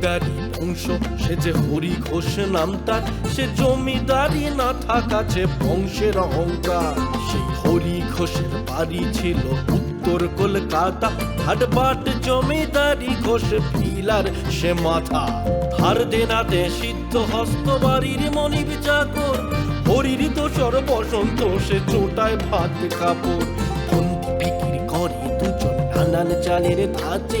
জমিদারি বংশ সে যে হরি ঘোষ নাম তার, সে জমিদারি না থাকাছে বংশের অহংকার। সেই হরি ঘোষের বাড়ি ছিল উত্তর কলকাতা। হাটবাট জমিদারি ঘোষ পিলার, সে মাথা ধার দেনাতে সিদ্ধ হস্ত বাড়ির মনিব চাকর। হরির দোসর বসন্ত সে চোটায় ভাত কাপড় বিক্রি করে দুজন নানান চালের ধাঁচে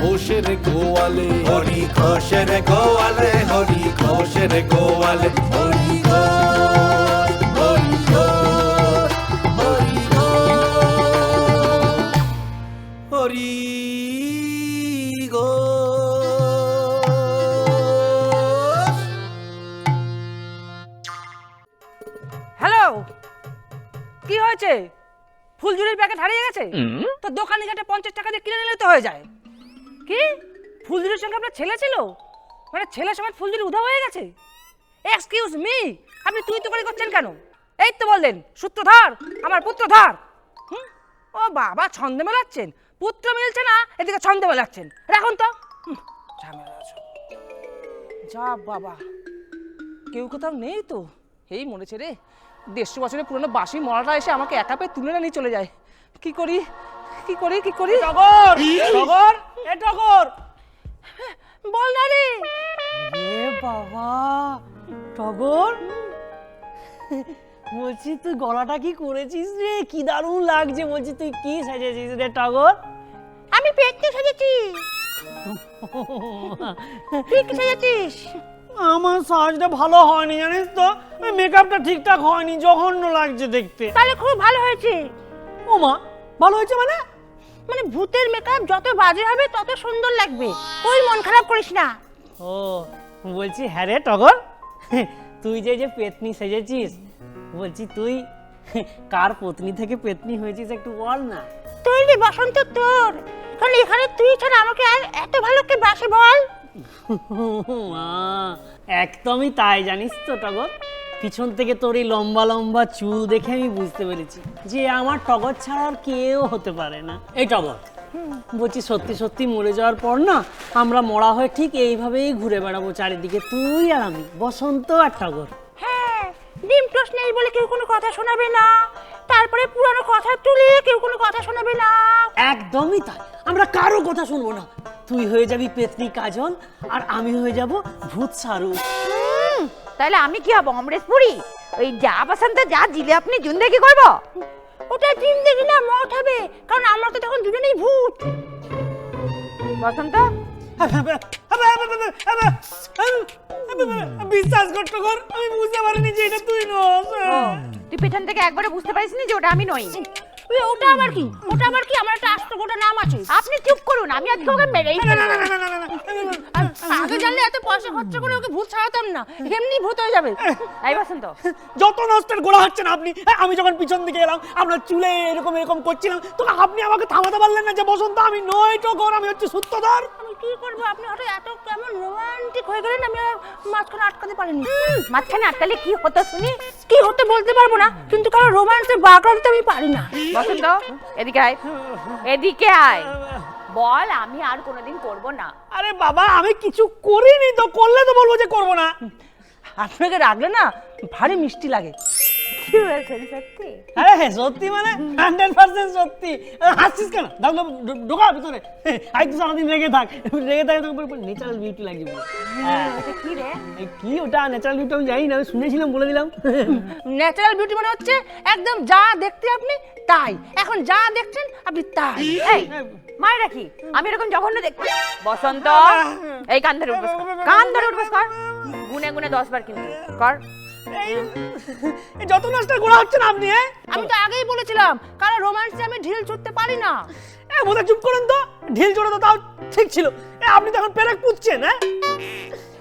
ঘোষের গোয়ালে হরি ঘোষের গোয়ালে হরি ঘোষের গোয়ালে হরি হ্যালো কি হয়েছে? ফুলঝুরির প্যাকেট হারিয়ে গেছে? তো দোকানে ঘাটে পঞ্চাশ টাকা দিয়ে কিনে নিলে তো হয়ে যায়। কি? ফুলঝুরির সঙ্গে আপনার ছেলে ছিল? মানে ছেলের সময় ফুলঝুরি উধাও হয়ে গেছে? এক্সকিউজ মি আপনি তুই তো করে করছেন কেন? এই তো বললেন সূত্রধর আমার পুত্রধর। হুম? ও বাবা ছন্দে মেলাচ্ছেন। পুত্র মিলছে না এদিকে ছন্দে মেলাচ্ছেন। রাখুন তো। যা বাবা কেউ কোথাও নেই তো? এই মরেছে রে। দেড়শো বছরের পুরনো বাসি মরাটা এসে আমাকে একা পেয়ে তুলে না নিয়ে চলে যায়। কি করি? কি করি? কি করি? টগর টগর এ টগর বল না রে। এ বাবা টগর। বলছি তুই গলাটা কি করেছিস রে? কি দারুণ লাগছে। বলছি তুই কি সাজেছিস রে টগর? আমি পেটতে সেজেছি তুই কি সেজেছিস আমার সাজটা ভালো হয়নি জানিস তো? মেকআপটা ঠিকঠাক হয়নি জঘন্য লাগছে দেখতে। তাহলে খুব ভালো হয়েছে। ও মা ভালো হয়েছে মানে? মানে ভূতের মেকআপ যত বাজে হবে তত সুন্দর লাগবে। ওই মন খারাপ করিস না। ও বলছি হ্যাঁ রে টগর। তুই যে যে পেতনি সেজেছিস বলছি তুই কার পত্নী থেকে পেতনি হয়েছিস একটু বল না। তুই রে বসন্ত তোর কারণ এখানে তুই ছাড়া আমাকে আর এত ভালো কে বাসে বল? মা একদমই তাই জানিস তো টগর। পিছন থেকে তোর এই লম্বা লম্বা চুল দেখে আমি বুঝতে পেরেছি যে আমার টগর ছাড়া আর কেউ হতে পারে না। এই টগর। বলছি সত্যি সত্যি মরে যাওয়ার পর না আমরা মরা হয়ে ঠিক এইভাবেই ঘুরে বেড়াবো চারিদিকে তুই আর আমি। বসন্ত আর টগর। হ্যাঁ ডিম টোস্ট নেই বলে কেউ কোনো কথা শোনাবে না। তারপরে পুরানো কথা তুলে কেউ কোনো কথা শোনাবে না। একদমই তাই। আমরা কারও কথা শুনব না। তুই হয়ে যাবি পেতনি কাজল আর আমি হয়ে যাব ভূত সারু। তাহলে আমি কি হব অমরেশ পুরি? ওই যা বসন্ত যা জিলে আপনি জিন্দেগি করব? ওটা জিন্দেগি না মত হবে কারণ আমরা তো তখন দুজনেই ভূত। বসন্ত? বিশ্বাস কর আমি বুঝতে পারিনি যে এটা তুই নস। তুই পেছন থেকে একবারে বুঝতে পারিস নি যে ওটা আমি নই। ওটা আবার কি ওটা আবার কি আমার একটা আস্ত গোটা নাম আছে আপনি চুপ করুন আমি আজকে ওকে মেরেই আগে জানলে এত পয়সা খরচ করে ওকে ভূত ছাড়াতাম না এমনি ভূত হয়ে যাবে এই বসন্ত যত নষ্টের গোড়া হচ্ছে না আপনি আমি যখন পিছন দিকে এলাম আমরা চুলে এরকম এরকম করছিলাম তো আপনি আমাকে থামাতে পারলেন না যে বসন্ত আমি নই গোর আমি হচ্ছে সূত্রধর কি করব? আপনি হঠাৎ এত কেমন রোমান্টিক হয়ে গেলেন আমি আর মাঝখানে আটকাতে পারিনি। মাঝখানে আটকালে কি হতো শুনি? কি হতে বলতে পারব না কিন্তু কারও রোমান্সে বাঁকড়া দিতে আমি পারি না। বসন্ত এদিকে আয়। এদিকে আয়। বল আমি আর কোনোদিন করব না। আরে বাবা আমি কিছু করিনি তো করলে তো বলব যে করব না। আপনাকে রাখলে না ভারী মিষ্টি লাগে। কি বলছেন সত্যি আরে হ্যাঁ সত্যি মানে? হান্ড্রেড পার্সেন্ট সত্যি। হাসছিস কেন? দাও দাও, ঢোকা ভিতরে। আই তো সারাদিন রেগে থাক। রেগে থাকে তো ন্যাচারাল বিউটি কি রে কি ওটা? ন্যাচারাল বিউটি আমি জানি না আমি শুনেছিলাম বলে দিলাম। ন্যাচারাল বিউটি মানে হচ্ছে একদম যা দেখতে আপনি তাই। এখন যা দেখছেন আপনি তাই। এই মায়ের রাখি আমি এরকম জঘন্য দেখছি। বসন্ত এই কান ধরে উঠবস কান ধরে উঠবস কর। গুনে গুনে দশ বার কিন্তু। কর। এই এই যত নষ্টের গোড়া হচ্ছে না আপনি আমি তো আগেই বলেছিলাম কারণ রোমান্সে আমি ঢিল ছুটতে পারি না। এ বোধহয় চুপ করুন তো ঢিল জোড়া তো তাও ঠিক ছিল। এ আপনি তো এখন পেরেক পুচ্ছেন হ্যাঁ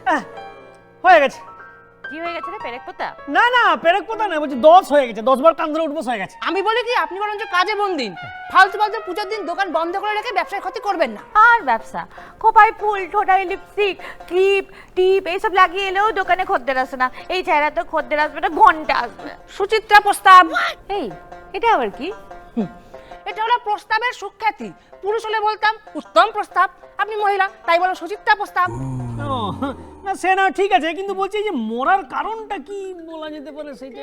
আহ, হয়ে গেছে। কি হয়ে গেছে রে পেরেক পোতা? না না পেরেক পোতা না বলছি দশ হয়ে গেছে দশ বার কান ধরে উঠবো হয়ে গেছে। আমি বলি কি আপনি বরঞ্চ কাজে মন দিন। ফালতু ফালতু পুজোর দিন দোকান বন্ধ করে রেখে ব্যবসায় ক্ষতি করবেন না। আর ব্যবসা? খোপায় ফুল ঠোঁটায় লিপস্টিক ক্লিপ টিপ এইসব লাগিয়ে এলেও দোকানে খদ্দের আসে না। এই চেহারা তো খদ্দের আসবে না ঘণ্টা আসবে। সুচিত্রা প্রস্তাব। এই এটা আবার কি? এটা হলো প্রস্তাবের সুখ্যাতি। পুরুষ হলে বলতাম উত্তম প্রস্তাব। আপনি মহিলা তাই বলো সুচিত্রা প্রস্তাব। না সে না ঠিক আছে কিন্তু বলছি যে মরার কারণটা কি বলা যেতে পারে সেটা?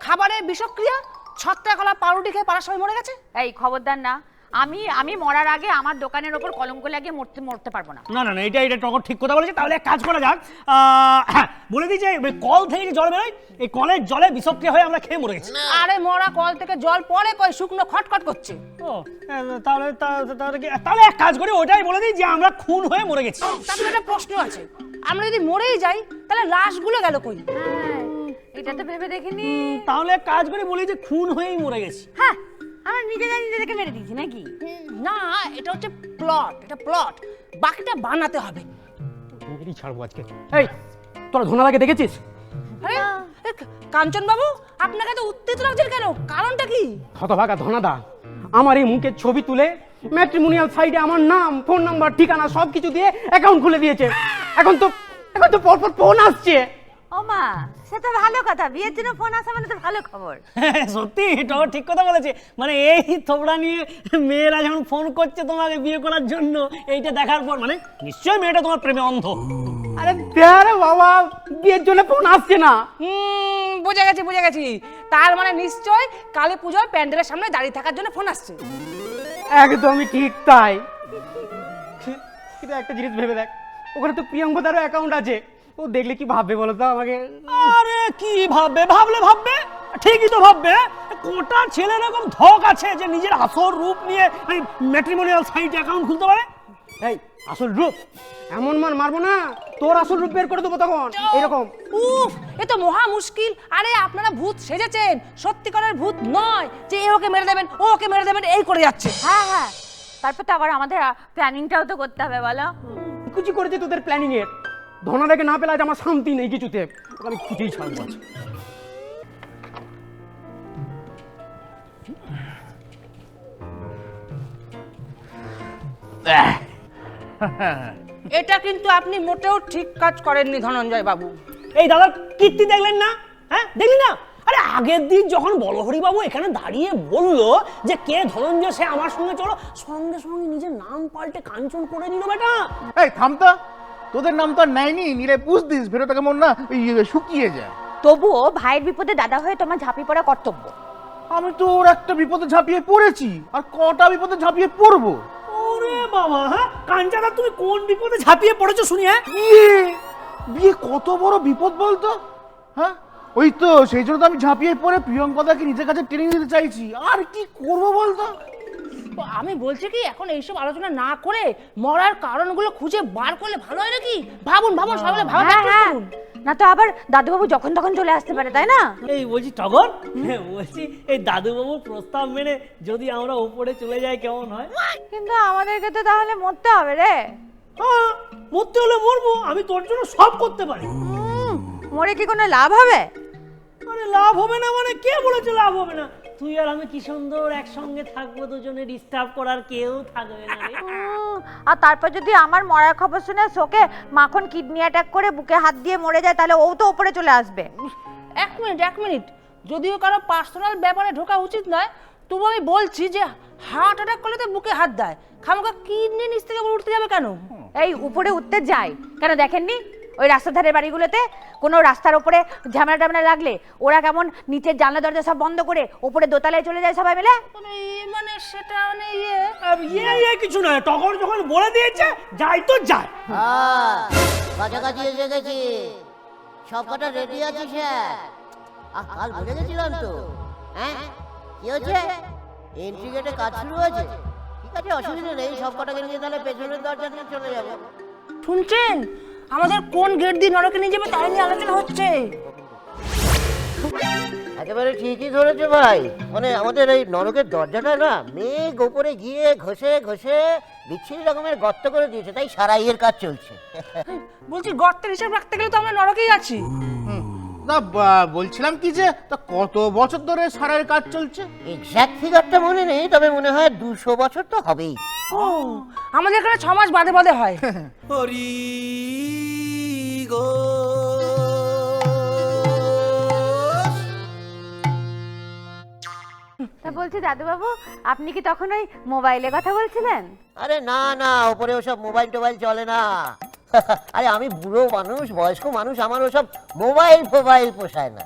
খাবারের বিষক্রিয়া ছত্রাকলা পাউরুটি খেয়ে পাড়ার সময় মরে গেছে? এই খবরদার না। আমি আমি মরার আগে আমার দোকানের ওপর কলঙ্ক লাগিয়ে মরতে মরতে পারব না। না না না এটা এটা টগর ঠিক কথা বলেছে তাহলে এক কাজ করা যাক। আহ, হ্যাঁ বলে দিই যে কল থেকে যে জল বেরোয় এই কলের জলে বিষক্রিয়া হয়ে আমরা খেয়ে মরে গেছি। আরে মরা কল থেকে জল পরে কই? শুকনো খটখট করছে। ও আহ, তাহলে তা- তাহলে কি- তাহলে এক কাজ করি ওটাই বলে দিই যে আমরা খুন হয়ে মরে গেছি। তাহলে একটা প্রশ্ন আছে। আমরা যদি মরেই যাই তাহলে লাশগুলো গেল কই? হ্যাঁ, এটা তো ভেবে দেখিনি। তাহলে এক কাজ করে বলি যে খুন হয়েই মরে গেছি। হ্যাঁ আমরা নিজেরা নিজেদেরকে মেরে দিয়েছি নাকি? না এটা হচ্ছে প্লট এটা প্লট বাকিটা বানাতে হবে। মেরেই ছাড়বো আজকে। এই তোরা ধনাদাকে দেখেছিস? আরে কাঞ্চন বাবু আপনাকে তো উত্তেজ লাগছে কেন? কারণটা কি? হতভাগা ধনাদা আমার এই মুখের ছবি তুলে ম্যাট্রিমোনিয়াল সাইডে আমার নাম ফোন নাম্বার ঠিকানা সব কিছু দিয়ে অ্যাকাউন্ট খুলে দিয়েছে। এখন তো এখন তো পরপর ফোন আসছে। ও মা সে তো ভালো কথা বিয়ের জন্য ফোন আসা মানে তো ভালো খবর। হ্যাঁ, সত্যি টগর ঠিক কথা বলেছে। মানে এই থোবড়া নিয়ে মেয়েরা যখন ফোন করছে তোমাকে বিয়ে করার জন্য এইটা দেখার পর মানে নিশ্চয়ই মেয়েটা তোমার প্রেমে অন্ধ। আরে আরে বাবা বিয়ের জন্য ফোন আসছে না। হুম বুঝে গেছি বুঝে গেছি। তার মানে নিশ্চয় কালী পুজোর প্যান্ডেলের সামনে দাঁড়িয়ে থাকার জন্য ফোন আসছে। একদমই ঠিক তাই। কিন্তু একটা জিনিস ভেবে দেখ। ওখানে তো প্রিয়ঙ্কদারও অ্যাকাউন্ট আছে। ও দেখলে কি ভাববে বলো তো আমাকে? আরে কি ভাববে? ভাবলে ভাববে? ঠিকই তো ভাববে। কোটা ছেলে এরকম ধক আছে যে নিজের আসল রূপ নিয়ে ম্যাট্রিমোনিয়াল সাইট অ্যাকাউন্ট খুলতে পারে? এই আসল রূপ? এমন মান মারবো না। তোর আসল রূপ বের করে দেবো তখন। এরকম। উফ এ তো মহা মুশকিল। আরে আপনারা ভূত সেজেছেন। সত্যিকারের ভূত নয় যে এ ওকে মেরে দেবেন ও ওকে মেরে দেবেন এই করে যাচ্ছে। হ্যাঁ হ্যাঁ। তারপর তো আবার আমাদের প্ল্যানিংটাও তো করতে হবে বলো। কিছু করেছে তোদের প্ল্যানিং এর ধনাটাকে না পেলে আজ আমার শান্তি নেই কিছুতে। আমি কিছুই ছাড়বো আজ। এটা কিন্তু আপনি মোটেও ঠিক কাজ করেননি ধনঞ্জয় বাবু। এই দাদার কীর্তি দেখলেন না? হ্যাঁ দেখলি না? আরে আগের দিন যখন বলহরি বাবু এখানে দাঁড়িয়ে বলল যে কে ধনঞ্জয় সে আমার সঙ্গে চলো সঙ্গে সঙ্গে নিজের নাম পাল্টে কাঞ্চন করে নিল বেটা। এই থামতা তোদের নাম তো আর নেয়নি নিলে পুষ দিস ভেতরটা কেমন না ওই শুকিয়ে যায়। তবুও ভাইয়ের বিপদে দাদা হয়ে তোমার ঝাঁপি পড়া কর্তব্য। আমি তো ওর একটা বিপদে ঝাঁপিয়ে পড়েছি আর কটা বিপদে ঝাঁপিয়ে পড়ব? ওরে বাবা হ্যাঁ? কাঞ্চাদা তুমি কোন বিপদে ঝাঁপিয়ে পড়েছো শুনি হ্যাঁ? বিয়ে বিয়ে কত বড় বিপদ বলতো? হ্যাঁ? ওই তো সেই জন্য তো আমি ঝাঁপিয়ে পড়ে প্রিয়ঙ্কদাকে নিজের কাছে টেনে নিতে চাইছি। আর কি করব বলতো? তো আমি বলছি কি এখন এইসব আলোচনা না করে মরার কারণগুলো খুঁজে বার করলে ভালো হয় নাকি? ভাবুন ভাবুন সবাই ভাবা হ্যাঁ practice হ্যাঁ। করুন। না তো আবার দাদুবাবু যখন তখন চলে আসতে পারে তাই না? এই বলছি টগর? হ্যাঁ, বলছি এই দাদুবাবু প্রস্তাব মেনে যদি আমরা উপরে চলে যাই কেমন হয়? কিন্তু আমাদেরকে তো তাহলে মরতে হবে রে। হ্যাঁ, মরতে হলে মরবো আমি তোর জন্য সব করতে পারি। মরে কি কোনো লাভ হবে? আরে লাভ হবে না মানে কে বলেছে লাভ হবে না? তুই আর আমি কি সুন্দর একসঙ্গে থাকব দুজনে? ডিস্টার্ব করার কেউ থাকবে না রে। আর তারপর যদি আমার মরার খবর শুনে শোকে মাখন কিডনি অ্যাটাক করে বুকে হাত দিয়ে মরে যায় তাহলে ও তো উপরে চলে আসবে। এক মিনিট এক মিনিট। যদিও কারও পার্সোনাল ব্যাপারে ঢোকা উচিত নয় তবু আমি বলছি যে হার্ট অ্যাটাক করলে তো বুকে হাত দেয়। খামোকা কিডনি নিচ থেকে উঠতে যাবে কেন? এই উপরে উঠতে যায়। কেন দেখেননি? ওই রাস্তার ধারে বাড়িগুলোতে কোনো রাস্তার ওপরে ঝামেলা টামেলা লাগলে ওরা কেমন নিচের জানলা দরজা সব বন্ধ করে ওপরে দোতলায় চলে যায় সবাই মিলে? মানে সেটা মানে ইয়ে ইয়ে ইয়ে কিছু নয়। টগর যখন বলে দিয়েছে যাই তো যায়। হ্যাঁ কাছাকাছি এসে গেছি। সব কটা রেডি আছে স্যার। আর কাল ভুলে গেছিলাম তো। হ্যাঁ কি হচ্ছে? এন্ট্রি গেটে কাজ শুরু হয়েছে। ঠিক আছে অসুবিধা নেই সব কটাকে নিয়ে তাহলে পেছনের দরজা দিয়ে চলে যাব। শুনছেন? আমাদের কোন গেট দিয়ে নরকে নিয়ে যাবে তাই নিয়ে আলোচনা হচ্ছে। একেবারে ঠিকই ধরেছে ভাই। মানে আমাদের এই নরকের দরজাটা না মেঘ ওপরে গিয়ে ঘষে ঘষে বিচ্ছিন্ন রকমের গর্ত করে দিয়েছে তাই সারাইয়ের কাজ চলছে। বলছি গর্তের হিসাব রাখতে গেলে তো আমরা নরকেই আছি। না বা- বলছিলাম কি যে তা কত বছর ধরে সারাইয়ের কাজ চলছে? এক্সাক্ট ফিগারটা মনে নেই তবে মনে হয় দুশো বছর তো হবেই। ও আমাদের এখানে ছ মাস বাদে বাদে হয়। হরি গো। তা বলছি দাদুবাবু আপনি কি তখন ওই মোবাইলে কথা বলছিলেন? আরে না না ওপরে ওসব মোবাইল টোবাইল চলে না। আরে আমি বুড়ো মানুষ বয়স্ক মানুষ আমার ওসব মোবাইল ফোবাইল পোষায় না।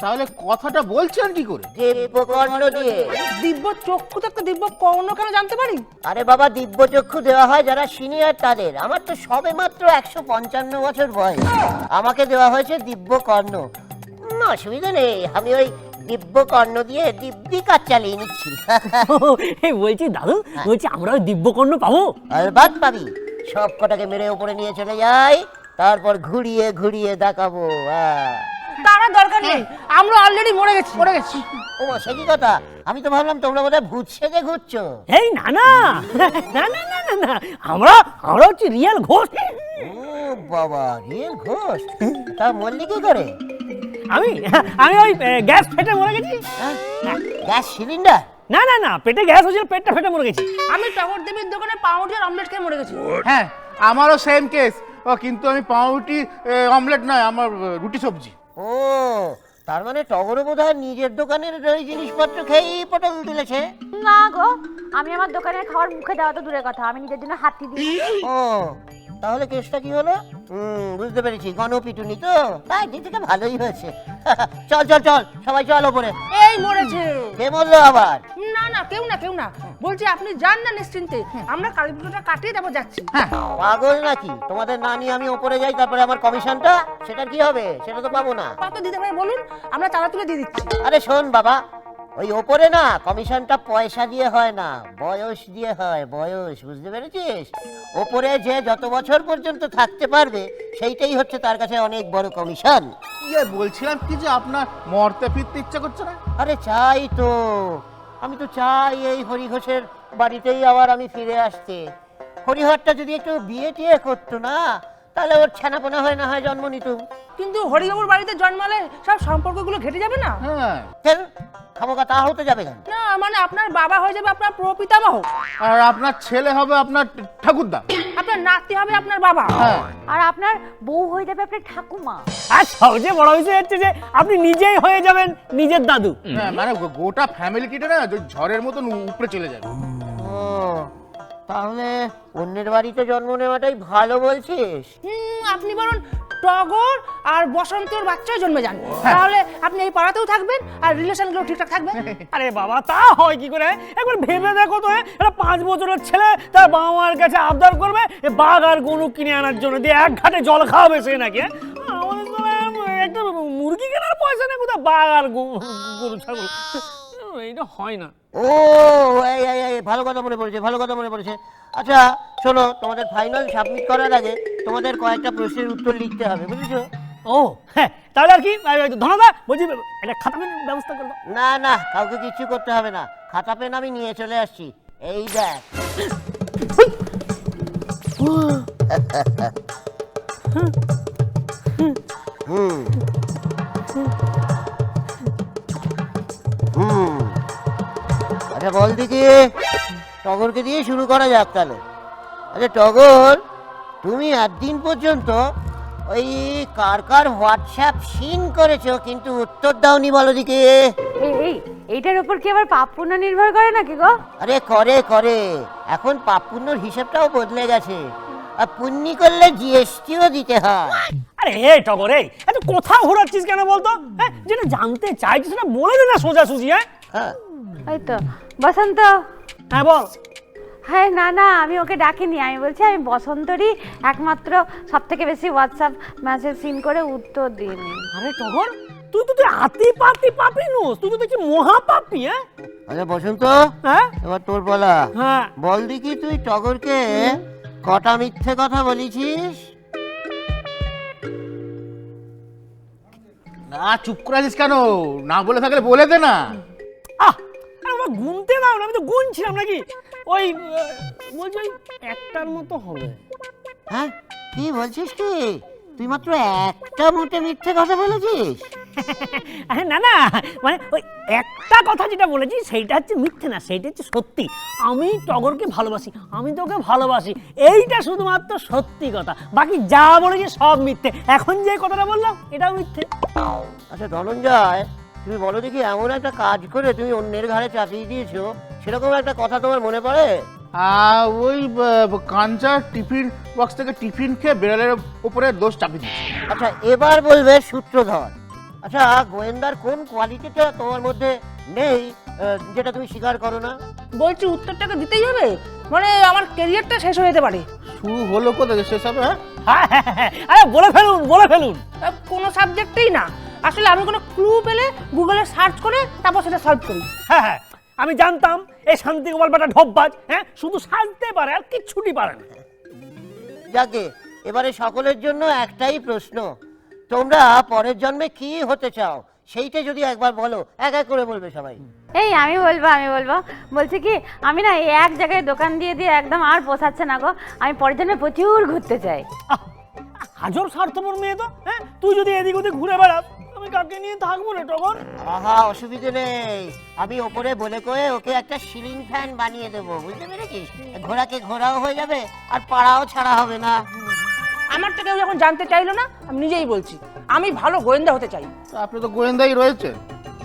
তাহলে কথাটা বলছেন কি করে? দিব্যকর্ণ দিয়ে। দিব্য চক্ষু তো একটা দিব্য কর্ণ কেন জানতে পারি? আরে বাবা দিব্য চক্ষু দেওয়া হয় যারা সিনিয়র তাদের। আমার তো সবে মাত্র একশো পঞ্চান্ন বছর বয়স। আমাকে দেওয়া হয়েছে দিব্য কর্ণ অসুবিধা নেই আমি ওই দিব্য কর্ণ দিয়ে দিব্যি কাজ চালিয়ে নিচ্ছি। বলছি দাদু বলছি আমরা ওই দিব্যকর্ণ পাবো? আলবাত পাবি। সব কটাকে মেরে উপরে নিয়ে চলে যাই তারপর ঘুরিয়ে ঘুরিয়ে দেখাবো। তারা দরকার নেই আমরা অলরেডি মরে গেছি। মরে গেছি। ও মা, সে কি কথা? আমি তো ভাবলাম তোমরা বোধহয় ভূত সেজে ঘুরছো। এই না না। না না না না না। আমরা আমরা হচ্ছে রিয়েল ঘোষ। ও বাবা রিয়েল ঘোষ? তা মরলি কি করে? আমি আমি ওই গ্যাস ফেটে মরে গেছি? গ্যাস সিলিন্ডার না না না পেটে গ্যাস হয়েছিল পেটটা ফেটে মরে গেছি। আমি টগর দেবীর দোকানে পাউরুটি আর অমলেট খেয়ে মরে গেছি। হ্যাঁ আমারও সেম কেস ও কিন্তু আমি পাউরুটি অমলেট নয় আমার রুটি সবজি। ও তার মানে টগরও বোধ হয় নিজের দোকানের ওই জিনিসপত্র খেয়েই পটল তুলেছে? না গো আমি আমার দোকানের খাবার মুখে দেওয়া তো দূরের কথা আমি নিজের জন্য হাতি দিই। ও তাহলে কেসটা কি হলো? হুম বুঝতে পেরেছি গণপিটুনি তো। তাই দিক থেকে ভালোই হয়েছে। চল চল চল সবাই চল ওপরে। এই মরেছে। কে বলল আবার? না না কেউ না কেউ না। বলছি আপনি যান না নিশ্চিন্তে। আমরা কালী পুজোটা কাটিয়ে তারপর যাচ্ছি। পাগল নাকি? তোমাদের না নিয়ে আমি ওপরে যাই তারপরে আমার কমিশনটা? সেটা কি হবে? সেটা তো পাবো না। কত দিতে ভাই বলুন আমরা চালা তুলে দিয়ে দিচ্ছি। আরে শোন বাবা ওই ওপরে না কমিশনটা পয়সা দিয়ে হয় না বয়স দিয়ে হয় বয়স বুঝতে পেরেছিস? ওপরে যে যত বছর পর্যন্ত থাকতে পারবে সেইটাই হচ্ছে তার কাছে অনেক বড় কমিশন। ইয়ে বলছিলাম কি যে আপনার মরতে ফিরতে ইচ্ছা করছে না? আরে চাই তো। আমি তো চাই এই হরিঘোষের বাড়িতেই আবার আমি ফিরে আসতে। হরিহরটা যদি একটু বিয়ে টিয়ে করতো না তাহলে ওর ছানাপোনা হয় না হয় জন্ম নিত। কিন্তু হরিবাবুর বাড়িতে জন্মালে সব সম্পর্কগুলো ঘেটে যাবে না? হ্যাঁ। কেন খামোকা তা হতে যাবে কেন? না মানে আপনার বাবা হয়ে যাবে আপনার প্রপিতামহ আর আপনার ছেলে হবে আপনার ঠাকুরদা। আপনার নাতি হবে আপনার বাবা। হ্যাঁ। আর আপনার বউ হয়ে যাবে আপনার ঠাকুমা। আর সবচেয়ে বড় বিষয় হচ্ছে যে আপনি নিজেই হয়ে যাবেন নিজের দাদু। হ্যাঁ মানে গোটা ফ্যামিলি কিটে না ঝড়ের মতন উপরে চলে যাবে। ও। তাহলে অন্যের বাড়িতে জন্ম নেওয়াটাই ভালো বলছিস? হুম, আপনি বরং টগর আর বসন্তর বাচ্চাও জন্মে যান। তাহলে আপনি এই পাড়াতেও থাকবেন আর রিলেশনগুলো ঠিকঠাক থাকবে। আরে বাবা তা হয় কি করে? একবার ভেবে দেখো তো হ্যাঁ? একটা পাঁচ বছরের ছেলে তার বাবা মার কাছে আবদার করবে বাঘ আর গরু কিনে আনার জন্য। দিয়ে এক ঘাটে জল খাওয়াবে সে নাকি হ্যাঁ? একটা মুরগি কেনার পয়সা নেই কোথায়? বাঘ আর গরু গরু ছাগল। এইটা হয় না। ও এই এই এই ভালো কথা মনে পড়েছে ভালো কথা মনে পড়েছে। আচ্ছা শোনো তোমাদের ফাইনাল সাবমিট করার আগে তোমাদের কয়েকটা প্রশ্নের উত্তর লিখতে হবে বুঝেছ? ও হ্যাঁ তাহলে আর কি? ধন্যবাদ বলছি একটা খাতা পেনের ব্যবস্থা করব। না না কাউকে কিচ্ছু করতে হবে না খাতা পেন আমি নিয়ে চলে আসছি এই দেখ। হুম। আচ্ছা বল দিদি টগরকে দিয়ে শুরু করা যাক তাহলে। আচ্ছা টগর তুমি একদিন পর্যন্ত ওই কার কার হোয়াটসঅ্যাপ সিন করেছ কিন্তু উত্তর দাওনি বলো দিকে এই এই এইটার উপর কি আবার পাপ পুণ্য নির্ভর করে নাকি গো? আরে করে করে। এখন পাপ পুণ্যর হিসেবটাও বদলে গেছে। আর পুণ্যি করলে জিএসটিও দিতে হয়। আরে হে টগর এই এত কোথাও ঘোরাচ্ছিস কেন বলতো? হ্যাঁ যেটা জানতে চাইছিস সেটা বলে দে না সোজাসুজি হ্যাঁ? হ্যাঁ। এই তো বসন্ত। হ্যাঁ বল। হ্যাঁ না না আমি ওকে ডাকিনি। আমি বলছি আমি বসন্তরই একমাত্র সব থেকে বেশি হোয়াটসঅ্যাপ মেসেজ সিন করে উত্তর দিইনি। আরে টগর তুই তো তুই আতি পাপি পাপি নোস। তুই তো দেখছি মহা পাপি হ্যাঁ? আচ্ছা বসন্ত। হ্যাঁ? এবার তোর বলা। হ্যাঁ। বল দেখি তুই টগরকে কটা মিথ্যে কথা বলেছিস? না চুপ করে আছিস কেন? না বলে থাকলে বলে দে না। আহ! আরে গুনতে দাও না আমি তো গুনছিলাম নাকি? ওই বলছি ওই একটার মতো হবে। হ্যাঁ কি বলছিস কি? তুই মাত্র একটা মোটে মিথ্যে কথা বলেছিস? আরে না না মানে ওই একটা কথা যেটা বলেছি সেইটা হচ্ছে মিথ্যে না সেইটা হচ্ছে সত্যি। আমি টগরকে ভালোবাসি আমি তোকে ভালোবাসি এইটা শুধুমাত্র সত্যি কথা। বাকি যা বলেছি সব মিথ্যে। এখন যে কথাটা বললাম এটাও মিথ্যে। আচ্ছা ধনঞ্জয় তুমি বলো দেখি এমন একটা কাজ করে তুমি অন্যের ঘাড়ে চাপিয়ে দিয়েছ সেরকম একটা কথা তোমার মনে পড়ে? আহ, ওই ব- কাঞ্চা টিফিন বক্স থেকে টিফিন খেয়ে বেড়ালের উপরে দোষ চাপিয়ে দিচ্ছে আচ্ছা এবার বলবে সূত্রধর। আচ্ছা গোয়েন্দার কোন কোয়ালিটিটা তোমার মধ্যে নেই আহ, যেটা তুমি স্বীকার করো না? বলছি উত্তরটাকে দিতেই হবে? মানে আমার কেরিয়ারটা শেষ হয়ে যেতে পারে। শুরু হলো কোথায়? শেষ হবে হ্যাঁ? হ্যাঁ হ্যাঁ, হ্যাঁ, আরে বলে ফেলুন বলে ফেলুন। আহ, কোনো সাবজেক্টেই না। আসলে আমি কোনো ক্লু পেলে গুগলে সার্চ করে তারপর সেটা সলভ করি। হ্যাঁ হ্যাঁ আমি জানতাম এই শান্তি গোপাল বেটা ঢপবাজ হ্যাঁ শুধু সাজতে পারে আর কিচ্ছুটি পারে না। যাকে এবারে সকলের জন্য একটাই প্রশ্ন তোমরা পরের জন্মে কি হতে চাও? সেইটা যদি একবার বলো এক এক করে বলবে সবাই। এই আমি বলব আমি বলব। বলছি কি আমি না এই এক জায়গায় দোকান দিয়ে দিয়ে একদম আর পোষাচ্ছে না গো। আমি পরের জন্য প্রচুর ঘুরতে চাই। আহ, হাজর স্বার্থপর মেয়ে তো হ্যাঁ তুই যদি এদিক ওদিক ঘুরে বেড়াস আমি কাকে নিয়ে থাকব না টগর? আহা অসুবিধে নেই। আমি ওপরে বলে কয়ে ওকে একটা সিলিং ফ্যান বানিয়ে দেবো বুঝতে পেরেছিস? ঘোড়াকে ঘোড়াও হয়ে যাবে আর পাড়াও ছাড়া হবে না। আমার তো কেউ যখন জানতে চাইলো না আমি নিজেই বলছি আমি ভালো গোয়েন্দা হতে চাই। আপনি তো গোয়েন্দাই রয়েছে।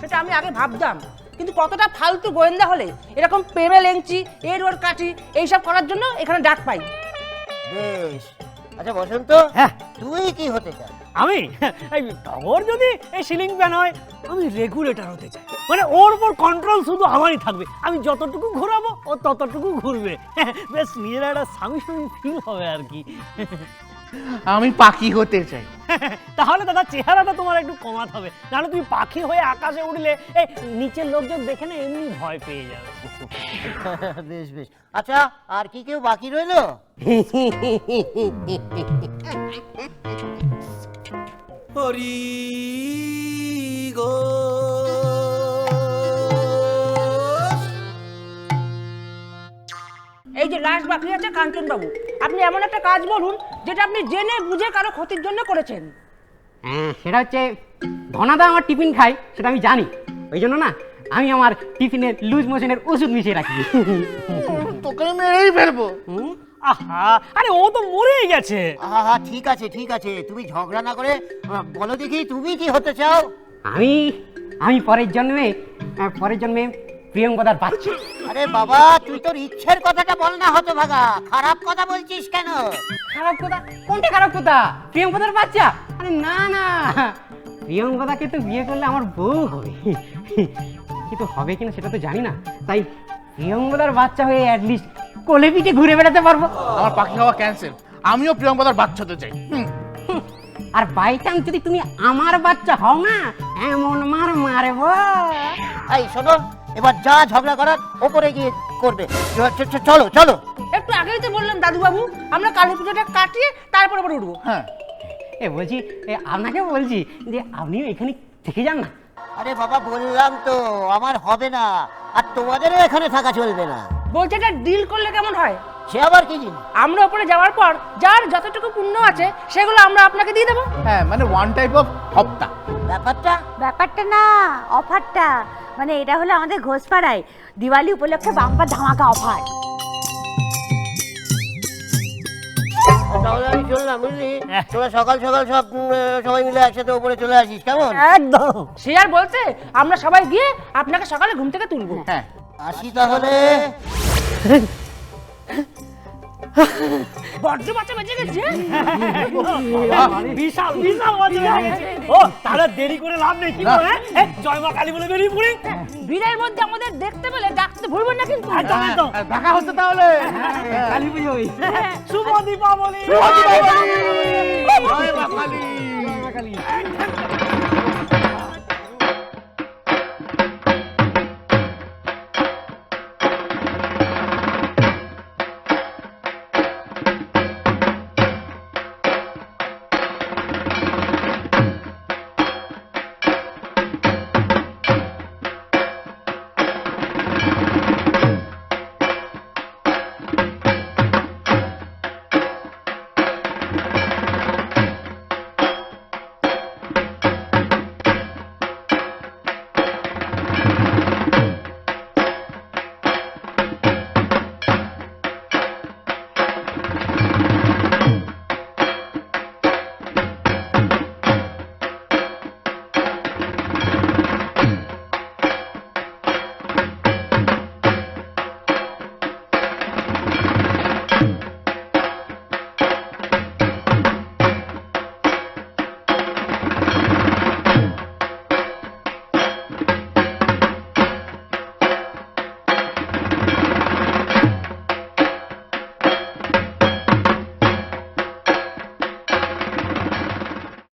সেটা আমি আগে ভাবতাম কিন্তু কতটা ফালতু গোয়েন্দা হলে এরকম প্রেমে লেংচি এর ওর কাঠি এইসব করার জন্য এখানে ডাক পাই। বেশ আচ্ছা বসন্ত হ্যাঁ। তুই কি হতে চাস? আমি? এই টগর যদি এই সিলিং ফ্যান হয় আমি রেগুলেটর হতে চাই। মানে ওর উপর কন্ট্রোল শুধু আমারই থাকবে। আমি যতটুকু ঘোরাবো ও ততটুকু ঘুরবে। বেশ নিজের একটা স্বামী স্বামী ফিল হবে আর কি। আমি পাখি হতে চাই। তাহলে দাদা চেহারাটা তোমার একটু কমাতে হবে। নাহলে তুমি পাখি হয়ে আকাশে উঠলে এই নিচের লোকজন দেখে না এমনি ভয় পেয়ে যাবে। বেশ বেশ। আচ্ছা আর কি কেউ বাকি রইল? হরি গো। এই যে লাস্ট বাকি আছে কাঞ্চন বাবু আপনি এমন একটা কাজ বলুন যেটা আপনি জেনে বুঝে কারও ক্ষতির জন্য করেছেন। হ্যাঁ সেটা হচ্ছে ধনাদা আমার টিফিন খায় সেটা আমি জানি। ওই জন্য না আমি আমার টিফিনের লুজ মোশনের ওষুধ মিশিয়ে রাখি। তোকে আমি মেরেই ফেলব। আহা আরে ও তো মরেই গেছে। আহা ঠিক আছে ঠিক আছে তুমি ঝগড়া না করে বলো দেখি তুমি কি হতে চাও। আমি আমি পরের জন্মে পরের জন্মে প্রিয়ঙ্কদার বাচ্চা। আরে বাবা তুই তোর ইচ্ছের কথাটা বল না হতো ভাগা খারাপ কথা বলছিস কেন? খারাপ কথা? কোনটা খারাপ কথা? প্রিয়ঙ্কদার বাচ্চা? আরে না না। প্রিয়ঙ্কদাকে তো বিয়ে করলে আমার বউ হবে। কিন্তু হবে কিনা সেটা তো জানি না। তাই প্রিয়ঙ্কদার বাচ্চা হয়ে অ্যাটলিস্ট কোলে পিঠে ঘুরে বেড়াতে পারব। আমার পাখি হওয়া ক্যান্সেল আমিও প্রিয়ঙ্কদার বাচ্চা হতে চাই। হুম। আর বাই চান্স যদি তুমি আমার বাচ্চা হও না এমন মার মারবো। এই শোনো এবার যা ঝগড়া করার ওপরে গিয়ে করবে। চ- চ- চ- চলো চলো। একটু আগেই তো বললাম দাদু বাবু আমরা কালী পুজোটা কাটিয়ে তারপর আবার উঠবো। হ্যাঁ। এ বলছি এ, আপনাকে বলছি যে আপনিও এখানে থেকে যান না। আরে বাবা বললাম তো আমার হবে না আর তোমাদেরও এখানে থাকা চলবে না। বলছে এটা ডিল করলে কেমন হয়? সে আবার কি জিনিস? আমরা ওপরে যাওয়ার পর যার যতটুকু পুণ্য আছে সেগুলো আমরা আপনাকে দিয়ে দেবো। হ্যাঁ মানে ওয়ান টাইপ অফ হপ্তা। ব্যাপারটা? ব্যাপারটা না অফারটা। মানে এটা হলো আমাদের ঘোষপাড়ায়। দিওয়ালি উপলক্ষে বাম্পার ধামাকা অফার। তাহলে আমি চললাম বুঝলি? তোরা সকাল সকাল সব সবাই মিলে একসাথে ওপরে চলে আসিস কেমন? একদম। সে আর বলছে আমরা সবাই গিয়ে আপনাকে সকালে ঘুম থেকে তুলবো। হ্যাঁ আসি তাহলে। বড্ড বাচ্চা বেঁচে গেছে? বিশাল বিশাল মজা হয়েছে। ও তাহলে দেরি করে লাভ নেই কি বলে? হ্যাঁ? জয় মা কালী বলে বেরিয়ে পড়ি। ভিড়ের মধ্যে আমাদের দেখতে পেলে ডাকতে ভুলবেন না কিন্তু। একদম দেখা হচ্ছে তাহলে। কালী পুজো শুভ দীপাবলি। দীপাবলি!